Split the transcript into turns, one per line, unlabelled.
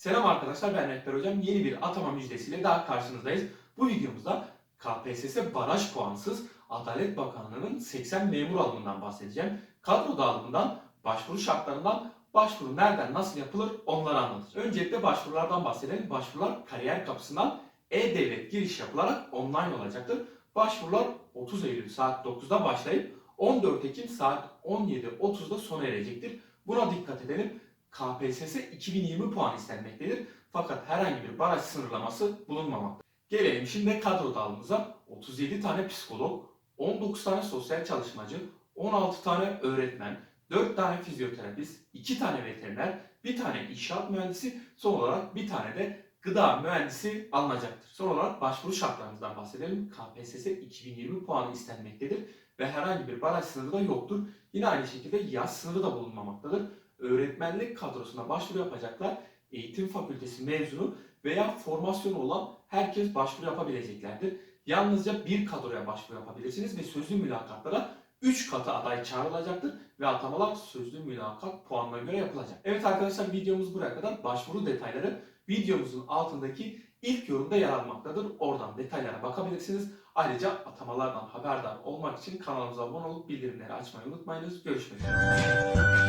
Selam arkadaşlar ben Rehber Hocam. Yeni bir atama müjdesiyle daha karşınızdayız. Bu videomuzda KPSS baraj puansız Adalet Bakanlığı'nın 80 memur alımından bahsedeceğim. Kadro dağılımından, başvuru şartlarından, başvuru nereden nasıl yapılır onları anlatacağım. Öncelikle başvurulardan bahsedelim. Başvurular kariyer kapısından e-devlet giriş yapılarak online olacaktır. Başvurular 30 Eylül saat 9'da başlayıp 14 Ekim saat 17.30'da sona erecektir. Buna dikkat edelim. KPSS 2020 puan istenmektedir. Fakat herhangi bir baraj sınırlaması bulunmamaktadır. Gelelim şimdi kadro dağılımımıza. 37 tane psikolog, 19 tane sosyal çalışmacı, 16 tane öğretmen, 4 tane fizyoterapist, 2 tane veteriner, 1 tane inşaat mühendisi, son olarak bir tane de gıda mühendisi alınacaktır. Son olarak başvuru şartlarımızdan bahsedelim. KPSS 2020 puanı istenmektedir ve herhangi bir baraj sınırı da yoktur. Yine aynı şekilde yaş sınırı da bulunmamaktadır öğretmenlik kadrosuna başvuru yapacaklar. Eğitim fakültesi mezunu veya formasyonu olan herkes başvuru yapabileceklerdir. Yalnızca bir kadroya başvuru yapabilirsiniz ve sözlü mülakatlara 3 katı aday çağrılacaktır ve atamalar sözlü mülakat puanına göre yapılacak. Evet arkadaşlar videomuz buraya kadar. Başvuru detayları videomuzun altındaki ilk yorumda yer almaktadır. Oradan detaylara bakabilirsiniz. Ayrıca atamalardan haberdar olmak için kanalımıza abone olup bildirimleri açmayı unutmayınız. Görüşmek üzere.